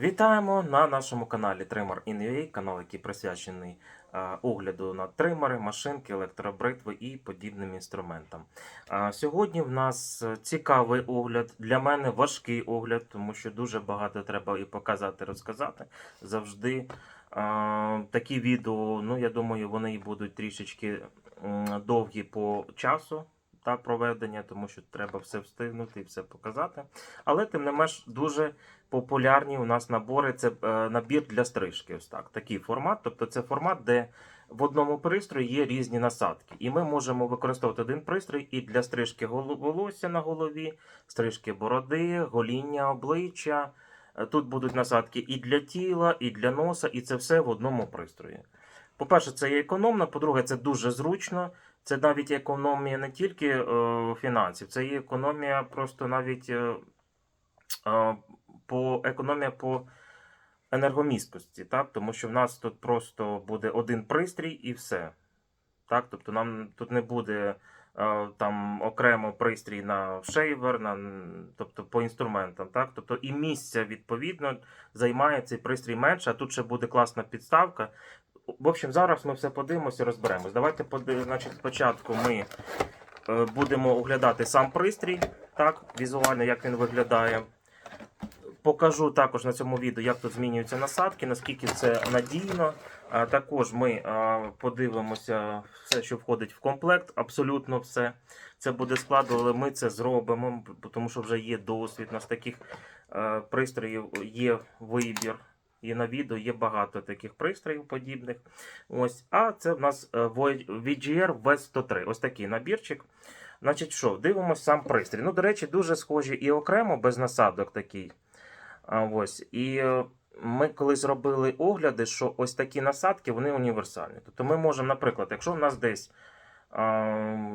Вітаємо на нашому каналі Trimmer in.ua, канал, який присвячений е, огляду на тримери, машинки, електробритви і подібним інструментам. Сьогодні в нас е, цікавий огляд, для мене важкий огляд, тому що дуже багато треба і показати, розказати. Завжди е, такі відео, ну я думаю, вони будуть трішечки довгі по часу. Та проведення, тому що треба все встигнути і все показати. Але тим не менш дуже популярні у нас набори. Це е, набір для стрижки. Ось так. Такий формат. Тобто це формат, де в одному пристрої є різні насадки. І ми можемо використовувати один пристрій і для стрижки волосся на голові, стрижки бороди, гоління обличчя. Е, Тут будуть насадки і для тіла, і для носа, і це все в одному пристрої. По-перше, це є економно, по-друге, це дуже зручно. Це навіть економія не тільки е, фінансів, це є економія просто навіть е, по економія по енергомісткості, так? тому що в нас тут просто буде один пристрій і все. Так? Тобто нам тут не буде е, там окремо пристрій на шейвер, на, тобто по інструментам. Так? Тобто і місця відповідно займає цей пристрій менше, а тут ще буде класна підставка. В общем, зараз ми все подивимося і розберемось. Давайте значить, спочатку ми е, будемо оглядати сам пристрій, так, візуально, як він виглядає. Покажу також на цьому відео, як тут змінюються насадки, наскільки це надійно. Також ми подивимося все, що входить в комплект, абсолютно все. Це буде складно, але ми це зробимо, тому що вже є досвід. У нас таких е, пристроїв є вибір. І на відео є багато таких пристроїв подібних. Ось. А це в нас е, VGR V103. Ось такий набірчик. Значить, що, дивимося сам пристрій. Ну, до речі, дуже схожі і окремо, без насадок такий. Ось. І е, ми колись робили огляди, що ось такі насадки вони універсальні. Тобто ми можемо, наприклад, якщо в нас десь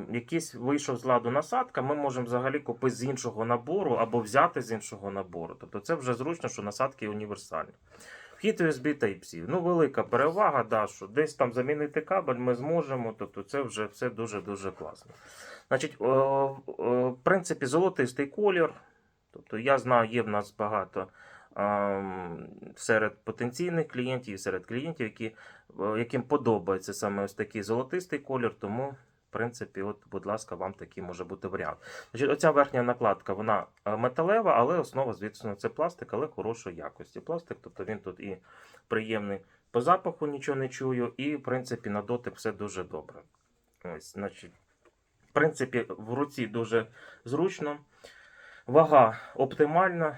якийсь вийшов з ладу насадка, ми можемо взагалі купити з іншого набору або взяти з іншого набору. Тобто це вже зручно, що насадки універсальні. Вхід USB Type-C. Ну, велика перевага, да, що десь там замінити кабель ми зможемо. Тобто це вже все дуже-дуже класно. Значить, о, о, в принципі, золотистий колір. Тобто я знаю, є в нас багато серед потенційних клієнтів і серед клієнтів, які, е, яким подобається саме ось такий золотистий колір. Тому, в принципі, от, будь ласка, вам такий може бути варіант. Значить, оця верхня накладка вона е, металева, але основа, звісно, це пластик, але хорошої якості. Пластик, тобто він тут і приємний по запаху, нічого не чую, і, в принципі, на дотик все дуже добре. Ось, значить, в принципі, в руці дуже зручно. Вага оптимальна.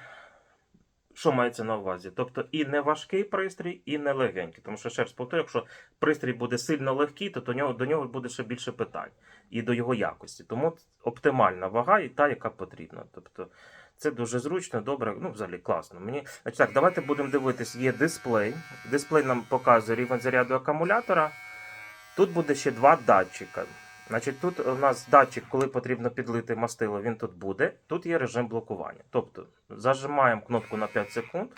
Що мається на увазі? Тобто і не важкий пристрій, і не легенький. Тому що ще раз повторю, якщо пристрій буде сильно легкий, то до нього, до нього буде ще більше питань і до його якості. Тому оптимальна вага і та, яка потрібна. Тобто це дуже зручно, добре, ну взагалі класно. Мені значить, так, давайте будемо дивитись. Є дисплей. Дисплей нам показує рівень заряду акумулятора. Тут буде ще два датчика. Значить, тут у нас датчик, коли потрібно підлити мастило, він тут буде. Тут є режим блокування. Тобто зажимаємо кнопку на 5 секунд.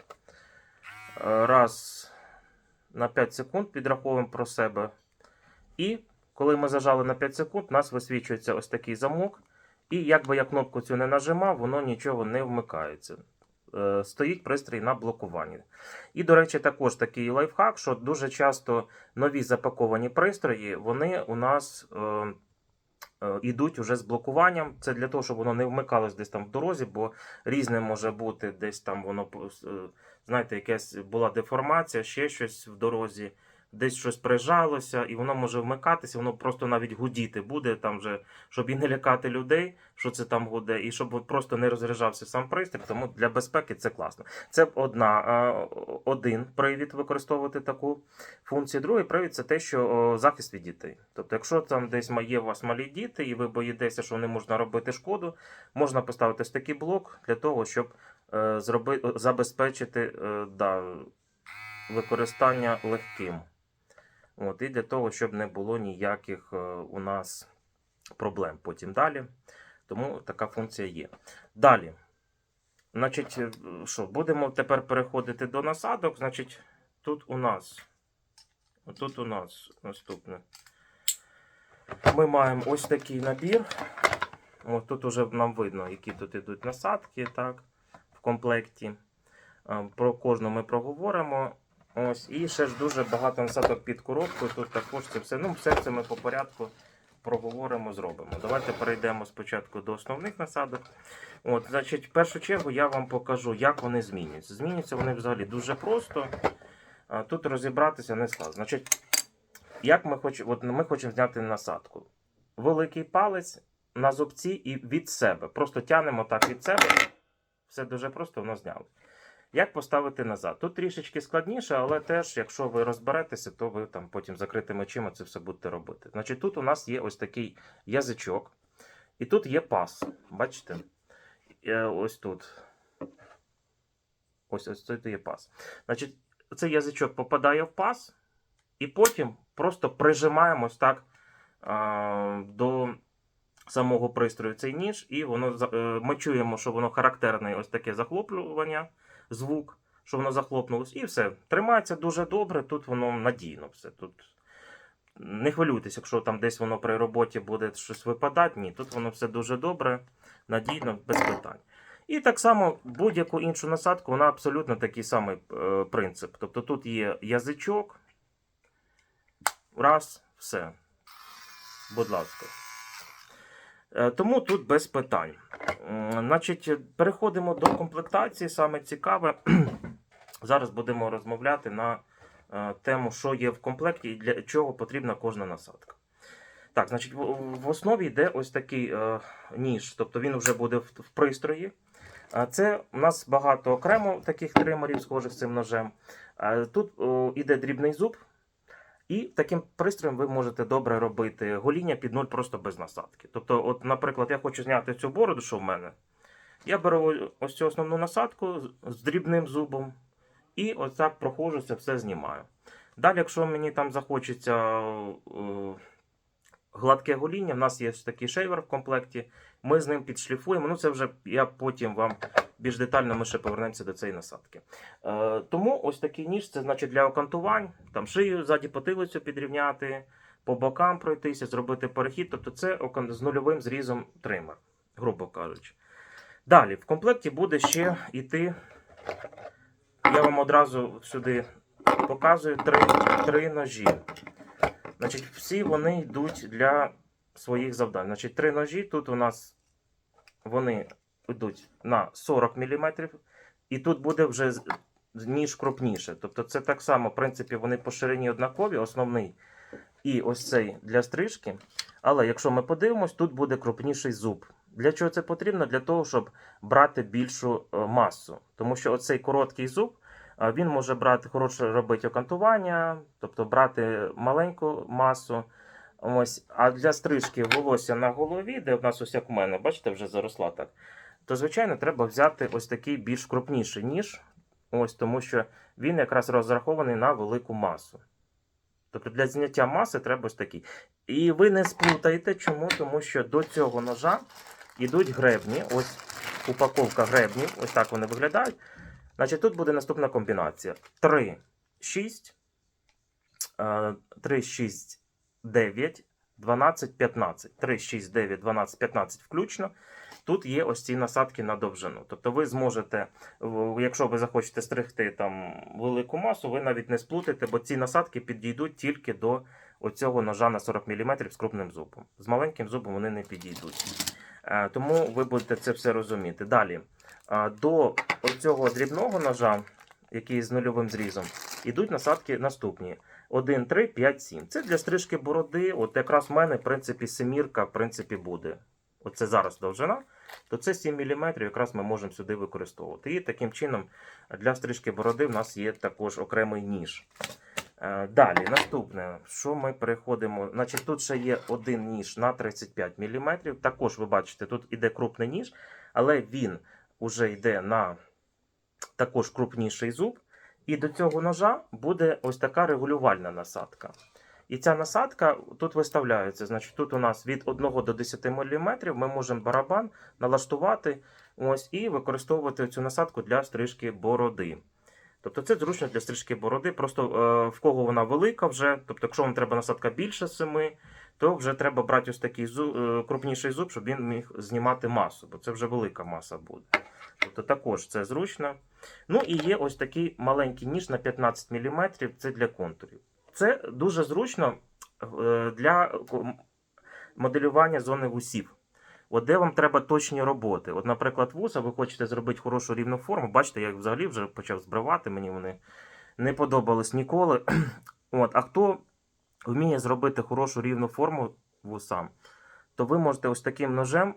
Е, Раз на 5 секунд підраховуємо про себе. І коли ми зажали на 5 секунд, у нас висвічується ось такий замок. І як би я кнопку цю не нажимав, воно нічого не вмикається. Е, Стоїть пристрій на блокуванні. І, до речі, також такий лайфхак, що дуже часто нові запаковані пристрої, вони у нас е, е, йдуть уже з блокуванням. Це для того, щоб воно не вмикалось десь там в дорозі, бо різне може бути десь там воно, е, знаєте, якась була деформація, ще щось в дорозі. Десь щось прижалося, і воно може вмикатися, воно просто навіть гудіти буде там вже, щоб і не лякати людей, що це там гуде, і щоб просто не розряджався сам пристрій. Тому для безпеки це класно. Це одна, один привід використовувати таку функцію. Другий привід це те, що захист від дітей. Тобто, якщо там десь є у вас малі діти, і ви боїтеся, що не можна робити шкоду, можна поставити ось такий блок для того, щоб е, зроби, забезпечити е, да, використання легким. От, і для того, щоб не було ніяких е, у нас проблем потім далі. Тому така функція є. Далі. Значить, е, що, будемо тепер переходити до насадок. Значить, тут у нас. Тут у нас наступне. Ми маємо ось такий набір. От тут уже нам видно, які тут йдуть насадки, так, в комплекті. Е, Про кожну ми проговоримо. Ось, і ще ж дуже багато насадок під коробкою. Тут також це все. Ну, все це ми по порядку проговоримо, зробимо. Давайте перейдемо спочатку до основних насадок. От, значить, в першу чергу я вам покажу, як вони змінюються. Змінюються вони взагалі дуже просто. Тут розібратися не складно. Значить, як ми хочемо, от ми хочемо зняти насадку. Великий палець на зубці і від себе. Просто тянемо так від себе. Все дуже просто, воно зняло. Як поставити назад? Тут трішечки складніше, але теж, якщо ви розберетеся, то ви там потім закритими очима це все будете робити. Значить, тут у нас є ось такий язичок, і тут є пас. Бачите? Е, Ось тут. Ось ось тут є пас. Значить, цей язичок попадає в пас, і потім просто прижимаємо ось так до самого пристрою цей ніж, і воно е, ми чуємо, що воно характерне ось таке захоплювання, звук, що воно захлопнулось, і все. Тримається дуже добре, тут воно надійно все. Тут не хвилюйтесь, якщо там десь воно при роботі буде щось випадати. Ні, тут воно все дуже добре, надійно, без питань. І так само будь-яку іншу насадку, вона абсолютно такий самий е, принцип. Тобто тут є язичок. Раз, все. Будь ласка. Е, Тому тут без питань. Значить, переходимо до комплектації. Саме цікаве. Зараз будемо розмовляти на е, тему, що є в комплекті і для чого потрібна кожна насадка. Так, значить, в, основі йде ось такий е, ніж, тобто він вже буде в, пристрої. Це у нас багато окремо таких тримерів, схожих з цим ножем. Тут іде дрібний зуб, і таким пристроєм ви можете добре робити гоління під нуль просто без насадки. Тобто, от, наприклад, я хочу зняти цю бороду, що в мене. Я беру ось цю основну насадку з- дрібним зубом, і ось так проходжу, це все знімаю. Далі, якщо мені там захочеться гладке гоління, в нас є такий шейвер в комплекті. Ми з ним підшліфуємо. Ну, це вже я потім вам більш детально ми ще повернемося до цієї насадки. Е, тому ось такий ніж це значить для окантувань, там шию ззаді потилицю підрівняти, по бокам пройтися, зробити перехід. Тобто це з нульовим зрізом тример, грубо кажучи. Далі, в комплекті буде ще йти. Я вам одразу сюди показую три, три ножі. Значить, всі вони йдуть для своїх завдань. Значить, три ножі. Тут у нас вони йдуть на 40 мм, і тут буде вже ніж крупніше. Тобто це так само, в принципі, вони по ширині однакові, основний і ось цей для стрижки. Але якщо ми подивимось, тут буде крупніший зуб. Для чого це потрібно? Для того, щоб брати більшу е, масу. Тому що оцей короткий зуб він може брати хороше робити окантування, тобто брати маленьку масу. Ось, а для стрижки волосся на голові, де в нас ось як у мене, бачите, вже заросла так. То, звичайно, треба взяти ось такий більш крупніший ніж. Ось, тому що він якраз розрахований на велику масу. Тобто для зняття маси треба ось такий. І ви не сплутаєте, чому? Тому що до цього ножа йдуть гребні. Ось упаковка гребнів, ось так вони виглядають. Значить, тут буде наступна комбінація: 3, 6, 3, 6, 9, 12, 15. 3, 6, 9, 12, 15 включно. Тут є ось ці насадки на довжину. Тобто ви зможете, якщо ви захочете стригти там велику масу, ви навіть не сплутаєте, бо ці насадки підійдуть тільки до оцього ножа на 40 мм з крупним зубом. З маленьким зубом вони не підійдуть. Е, Тому ви будете це все розуміти. Далі. До цього дрібного ножа, який з нульовим зрізом, йдуть насадки наступні: 1, 3, 5, 7. Це для стрижки бороди. От якраз в мене, в принципі, семірка в принципі, буде. Оце зараз довжина, то це 7 мм якраз ми можемо сюди використовувати. І таким чином для стрижки бороди в нас є також окремий ніж. Е, Далі, наступне, що ми переходимо. Значить, тут ще є один ніж на 35 мм. Також ви бачите, тут іде крупний ніж, але він уже йде на також крупніший зуб. І до цього ножа буде ось така регулювальна насадка. І ця насадка тут виставляється. Значить, тут у нас від 1 до 10 мм ми можемо барабан налаштувати ось, і використовувати цю насадку для стрижки бороди. Тобто це зручно для стрижки бороди. Просто е, в кого вона велика вже, тобто, якщо вам треба насадка більше 7, то вже треба брати ось такий зуб, е, крупніший зуб, щоб він міг знімати масу, бо це вже велика маса буде. Тобто також це зручно. Ну і є ось такий маленький ніж на 15 мм, це для контурів. Це дуже зручно е, для моделювання зони вусів. От де вам треба точні роботи. От, наприклад, вуса, ви хочете зробити хорошу рівну форму. Бачите, я взагалі вже почав збривати, мені вони не подобались ніколи. От, а хто вміє зробити хорошу рівну форму вусам, то ви можете ось таким ножем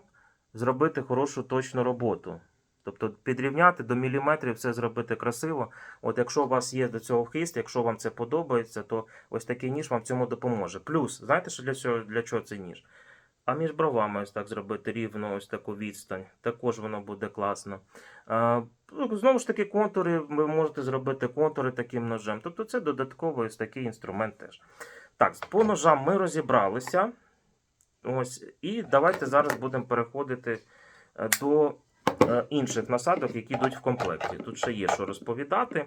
зробити хорошу точну роботу. Тобто підрівняти до міліметрів, все зробити красиво. От якщо у вас є до цього хист, якщо вам це подобається, то ось такий ніж вам в цьому допоможе. Плюс, знаєте, що для цього для чого цей ніж? А між бровами ось так зробити рівно ось таку відстань. Також воно буде класно. А, ну, знову ж таки, контури, ви можете зробити контури таким ножем. Тобто це додатковий ось такий інструмент теж. Так, по ножам ми розібралися. Ось, і давайте зараз будемо переходити е, до е, інших насадок, які йдуть в комплекті. Тут ще є що розповідати.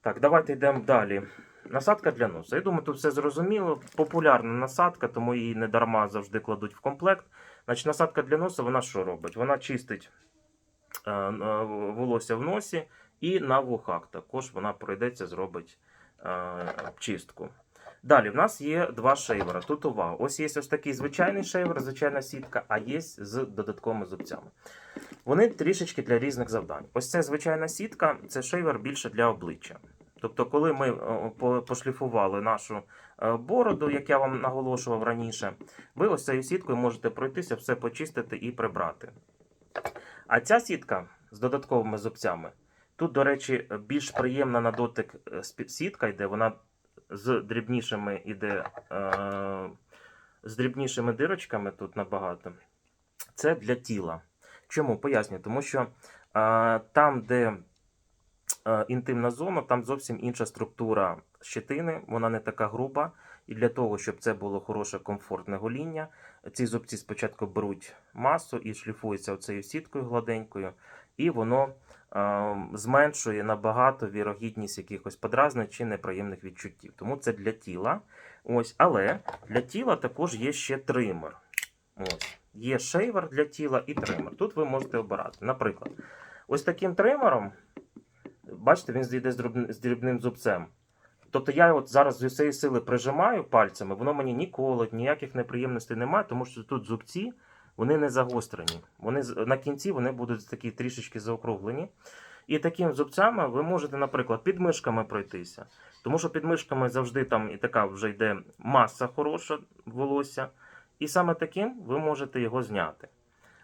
Так, давайте йдемо далі. Насадка для носа. Я думаю, тут все зрозуміло. Популярна насадка, тому її не дарма завжди кладуть в комплект. Значить, насадка для носа, вона що робить? Вона чистить е, волосся в носі і на вухах. Також вона пройдеться, зробить чистку. Далі, в нас є два шейвера. Тут увага. Ось є ось такий звичайний шейвер, звичайна сітка, а є з додатковими зубцями. Вони трішечки для різних завдань. Ось це звичайна сітка, це шейвер більше для обличчя. Тобто, коли ми е, пошліфували нашу е, бороду, як я вам наголошував раніше, ви ось цією сіткою можете пройтися, все почистити і прибрати. А ця сітка з додатковими зубцями, тут, до речі, більш приємна на дотик е, сітка йде, вона з дрібнішими іде, е, з дрібнішими дирочками тут набагато. Це для тіла. Чому? Поясню, тому що е, там, де е, інтимна зона, там зовсім інша структура щетини, вона не така груба. І для того, щоб це було хороше, комфортне гоління, ці зубці спочатку беруть масу і шліфуються оцею сіткою гладенькою, і воно зменшує набагато вірогідність якихось подразнень чи неприємних відчуттів. Тому це для тіла. Ось, але для тіла також є ще тример. Ось. Є шейвер для тіла і тример. Тут ви можете обирати. Наприклад, ось таким тримером, бачите, він зійде з дрібн- з дрібним зубцем. Тобто я от зараз з усієї сили прижимаю пальцями, воно мені ні колить, ніяких неприємностей немає, тому що тут зубці вони не загострені. Вони на кінці вони будуть такі трішечки заокруглені. І таким зубцями ви можете, наприклад, під мишками пройтися. Тому що під мишками завжди там і така вже йде маса хороша волосся. І саме таким ви можете його зняти.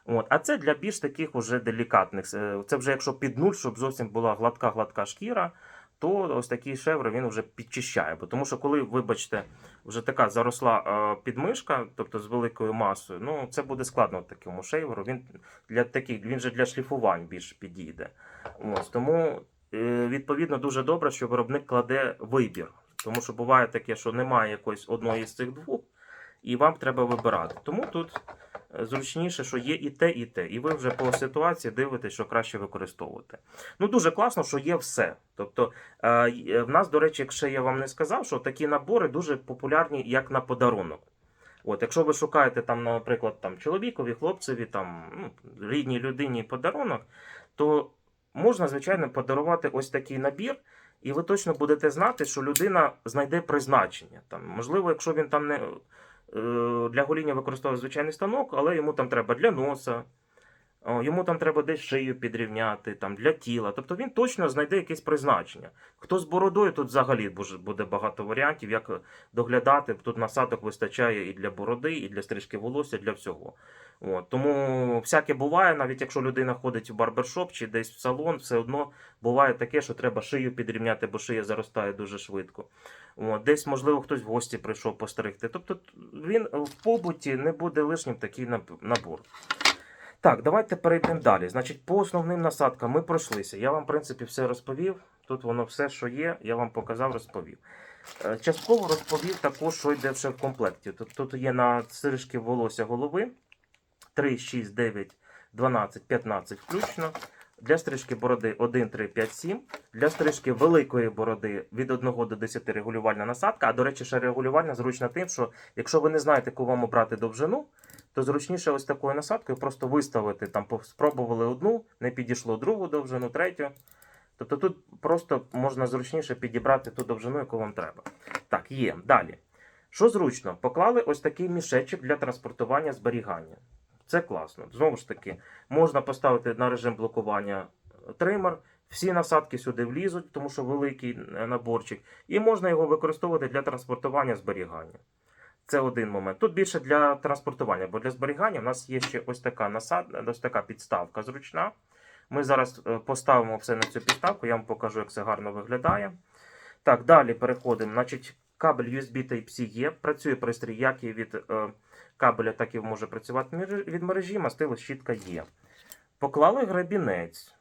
От. А це для більш таких уже делікатних. Е, Це вже якщо під нуль, щоб зовсім була гладка-гладка шкіра, то ось такий шевр він вже підчищає. Бо Тому що коли, вибачте, вже така заросла е, підмишка, тобто з великою масою, ну це буде складно такому шейверу. Він для таких, він же для шліфувань більш підійде. Ось тому е, відповідно дуже добре, що виробник кладе вибір. Тому що буває таке, що немає якоїсь одної з цих двох, і вам треба вибирати. Тому тут е, зручніше, що є і те, і те. І ви вже по ситуації дивитесь, що краще використовувати. Ну дуже класно, що є все. Тобто, е, е, в нас, до речі, якщо я вам не сказав, що такі набори дуже популярні як на подарунок. От, якщо ви шукаєте там, наприклад, там чоловікові, хлопцеві, там ну, рідній людині подарунок, то можна, звичайно, подарувати ось такий набір, і ви точно будете знати, що людина знайде призначення. Там, можливо, якщо він там не для гоління використовує звичайний станок, але йому там треба для носа, йому там треба десь шию підрівняти, там, для тіла. Тобто він точно знайде якесь призначення. Хто з бородою, тут взагалі буде- багато варіантів, як доглядати. Тут насадок вистачає і для бороди, і для стрижки волосся, для всього. От, тому всяке буває, навіть якщо людина ходить в барбершоп чи десь в салон, все одно буває таке, що треба шию підрівняти, бо шия заростає дуже швидко. От, десь, можливо, хтось в гості прийшов постригти. Тобто він в побуті не буде лишнім такий набор. Так, давайте перейдемо далі. Значить, по основним насадкам ми пройшлися. Я вам, в принципі, все розповів. Тут воно все, що є, я вам показав, розповів. Е, Частково розповів також, що йде ще в комплекті. Тут, тут є на стрижки волосся голови 3, 6, 9, 12, 15 включно. Для стрижки бороди 1, 3, 5, 7. Для стрижки великої бороди від 1 до 10 регулювальна насадка. А до речі, ще регулювальна зручна тим, що якщо ви не знаєте, яку вам обрати довжину, то зручніше ось такою насадкою просто виставити. Там спробували одну, не підійшло другу довжину, третю. Тобто тут просто можна зручніше підібрати ту довжину, яку вам треба. Так, є. Далі. Що зручно? Поклали ось такий мішечок для транспортування зберігання. Це класно. Знову ж таки, можна поставити на режим блокування е, тример. Всі насадки сюди влізуть, тому що великий е, наборчик, і можна його використовувати для транспортування зберігання. Це один момент. Тут більше для транспортування, бо для зберігання в нас є ще ось така насад, ось така підставка зручна. Ми зараз е, поставимо все на цю підставку, я вам покажу, як це гарно виглядає. Так, далі переходимо. Значить, кабель USB Type-C є. Працює пристрій як і від е, кабеля, так і може працювати від мережі. Мастило щітка є. Поклали грабінець.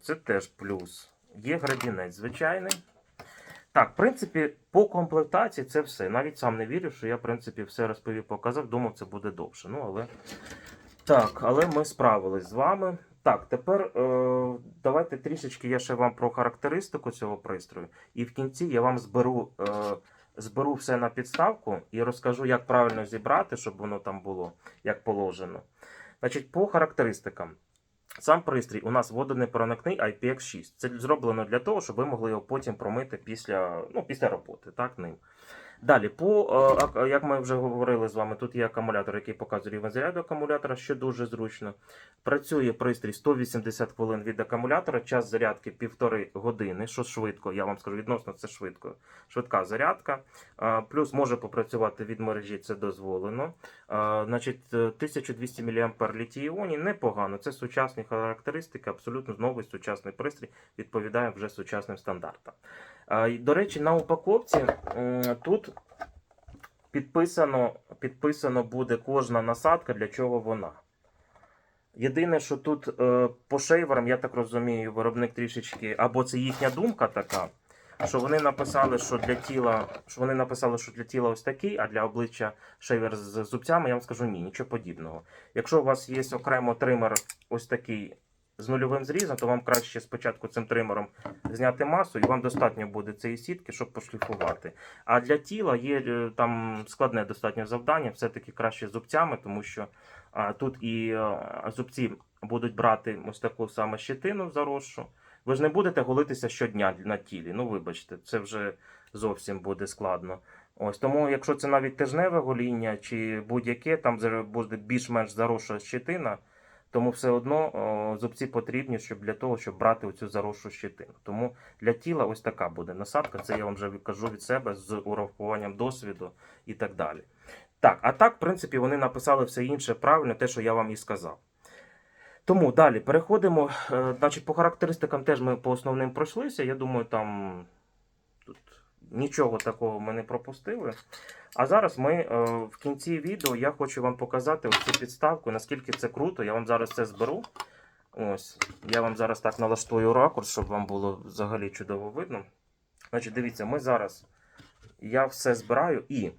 Це теж плюс. Є грабінець звичайний. Так, в принципі, по комплектації це все. Навіть сам не вірю, що я, в принципі, все розповів, показав. Думав, це буде довше. Ну, але. Так, але ми справились з вами. Так, тепер е, давайте трішечки я ще вам про характеристику цього пристрою. І в кінці я вам зберу, е, зберу все на підставку і розкажу, як правильно зібрати, щоб воно там було як положено. Значить, по характеристикам. Сам пристрій у нас водонепроникний IPX6. Це зроблено для того, щоб ви могли його потім промити після, ну, після роботи. Так, ним. Далі, по, е, як ми вже говорили з вами, тут є акумулятор, який показує рівень заряду акумулятора, що дуже зручно. Працює пристрій 180 хвилин від акумулятора, час зарядки півтори години, що швидко, я вам скажу, відносно це швидко. Швидка зарядка. Е, Плюс може попрацювати від мережі, це дозволено. Е, Значить, е, 1200 мАh літій іоні непогано. Це сучасні характеристики, абсолютно новий сучасний пристрій, відповідає вже сучасним стандартам. Е, До речі, на упаковці тут підписано, підписано буде кожна насадка, для чого вона. Єдине, що тут е, по шейверам, я так розумію, виробник трішечки, або це їхня думка така, що вони написали, що для тіла, що вони написали, що для тіла ось такий, а для обличчя шейвер з зубцями, я вам скажу ні, нічого подібного. Якщо у вас є окремо тример ось такий з нульовим зрізом, то вам краще спочатку цим тримером зняти масу, і вам достатньо буде цієї сітки, щоб пошліфувати. А для тіла є е, там складне достатньо завдання, все-таки краще зубцями, тому що а, тут і е, зубці будуть брати ось таку саме щетину заросшу. Ви ж не будете голитися щодня на тілі. Ну, вибачте, це вже зовсім буде складно. Ось тому, якщо це навіть тижневе гоління чи будь-яке, там буде більш-менш заросша щетина, тому все одно зубці потрібні щоб для того, щоб брати оцю заросшу щетину. Тому для тіла ось така буде насадка. Це я вам вже кажу від себе з урахуванням досвіду і так далі. Так, а так, в принципі, вони написали все інше правильно, те, що я вам і сказав. Тому далі переходимо. Е, Значить, по характеристикам теж ми по основним пройшлися. Я думаю, там нічого такого ми не пропустили. А зараз ми е, в кінці відео я хочу вам показати цю підставку, наскільки це круто. Я вам зараз це зберу. Ось, я вам зараз так налаштую ракурс, щоб вам було взагалі чудово видно. Значить, дивіться, ми зараз я все збираю і.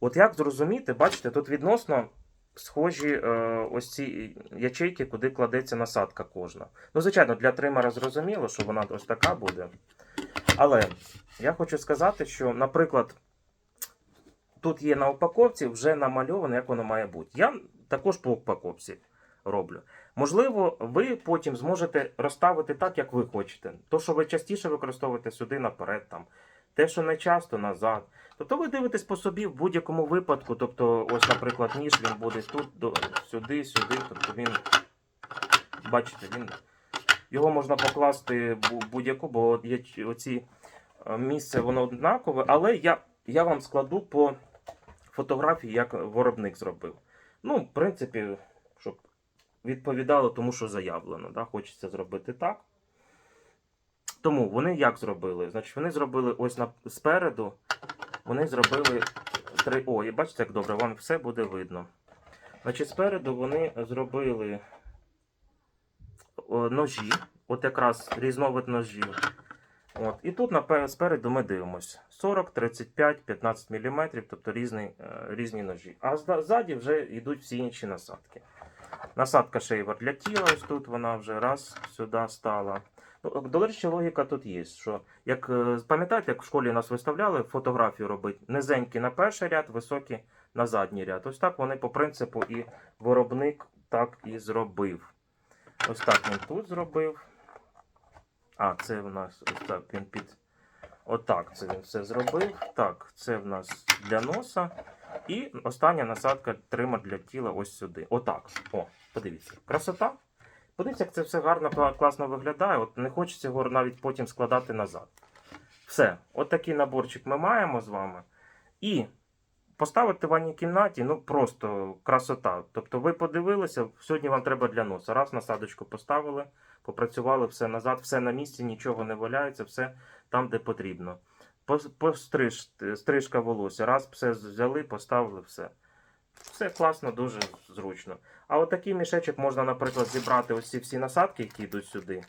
От як зрозуміти, бачите, тут відносно схожі е, ось ці ячейки, куди кладеться насадка кожна. Ну, звичайно, для тримера зрозуміло, що вона ось така буде. Але я хочу сказати, що, наприклад, тут є на упаковці вже намальовано, як воно має бути. Я також по упаковці роблю. Можливо, ви потім зможете розставити так, як ви хочете. То, що ви частіше використовуєте сюди наперед, там. Те, що не часто назад. Тобто ви дивитесь по собі в будь-якому випадку. Тобто, ось, наприклад, ніж він буде тут, до, сюди, сюди. Тобто він, бачите, він, його можна покласти бу- будь-яку, бо є оці е, місце, воно однакове, але я, я вам складу по фотографії, як виробник зробив. Ну, в принципі, щоб відповідало тому, що заявлено. Да? Хочеться зробити так. Тому вони як зробили? Значить, вони зробили ось на, спереду, вони зробили три. О, і бачите, як добре, вам все буде видно. Значить, спереду вони зробили ножі, от якраз різновид ножів. От. І тут спереду ми дивимося 40, 35, 15 мм, тобто різні, е, різні ножі. А ззаді вже йдуть всі інші насадки. Насадка шейвер для тіла, ось тут вона вже раз сюди стала. Ну, до речі, логіка тут є. Що, як е, пам'ятаєте, як в школі нас виставляли фотографію робити низенькі на перший ряд, високі на задній ряд. Ось так вони по принципу і виробник так і зробив. Ось так він тут зробив. А, це в нас ось так він під. Отак це він все зробив. Так, це в нас для носа. І остання насадка тример для тіла ось сюди. Отак. О, подивіться. Красота. Подивіться, як це все гарно, класно виглядає. От не хочеться його навіть потім складати назад. Все, от такий наборчик ми маємо з вами. І поставити в ванній кімнаті, ну просто красота. Тобто ви подивилися, сьогодні вам треба для носа. Раз насадочку поставили, попрацювали все назад, все на місці, нічого не валяється, все там, де потрібно. Пос- Постриж, стрижка волосся. Раз все взяли, поставили все. Все класно, дуже зручно. А от такий мішечок можна, наприклад, зібрати ось ці всі насадки, які йдуть сюди.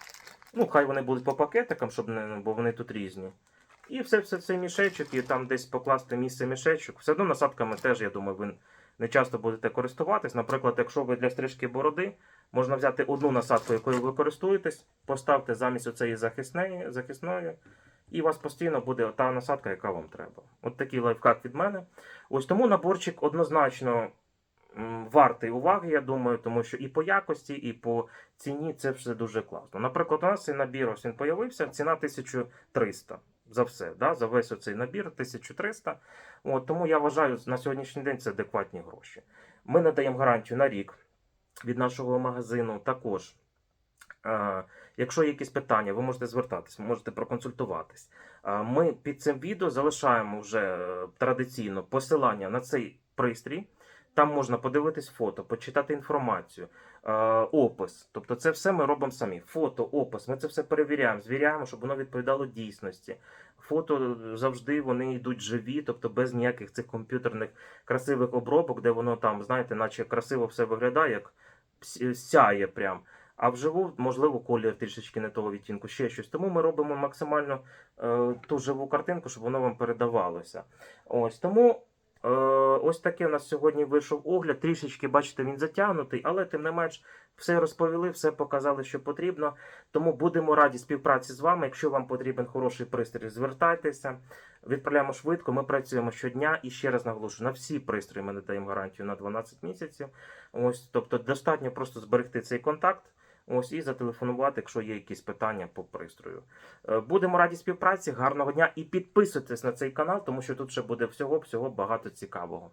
Ну, хай вони будуть по пакетикам, щоб не, бо вони тут різні. І все, все цей мішечок, і там десь покласти місце мішечок. Все одно насадками теж, я думаю, ви не часто будете користуватись. Наприклад, якщо ви для стрижки бороди, можна взяти одну насадку, якою ви користуєтесь, поставте замість оцеї захисної, захисної, і у вас постійно буде та насадка, яка вам треба. От такий лайфхак від мене. Ось тому наборчик однозначно вартий уваги, я думаю, тому що і по якості, і по ціні це все дуже класно. Наприклад, у нас цей набір ось він появився, ціна 1300 за все, да? за весь оцей набір 1300. От, тому я вважаю, на сьогоднішній день це адекватні гроші. Ми надаємо гарантію на рік від нашого магазину також. Е, Якщо є якісь питання, ви можете звертатись, можете проконсультуватись. Ми під цим відео залишаємо вже е, традиційно посилання на цей пристрій. Там можна подивитись фото, почитати інформацію, е, опис. Тобто, це все ми робимо самі. Фото, опис. Ми це все перевіряємо, звіряємо, щоб воно відповідало дійсності. Фото завжди вони йдуть живі, тобто без ніяких цих комп'ютерних красивих обробок, де воно там, знаєте, наче красиво все виглядає, як сяє прям. А вживу, можливо, колір трішечки не того відтінку, ще щось. Тому ми робимо максимально е, ту живу картинку, щоб воно вам передавалося. Ось тому е, ось таке у нас сьогодні вийшов огляд. Трішечки, бачите, він затягнутий, але тим не менш все розповіли, все показали, що потрібно. Тому будемо раді співпраці з вами. Якщо вам потрібен хороший пристрій, звертайтеся. Відправляємо швидко. Ми працюємо щодня і ще раз наголошую, на всі пристрої ми надаємо гарантію на 12 місяців. Ось, тобто, достатньо просто зберегти цей контакт. Ось і зателефонувати, якщо є якісь питання по пристрою. Е, Будемо раді співпраці, гарного дня і підписуйтесь на цей канал, тому що тут ще буде всього всього багато цікавого.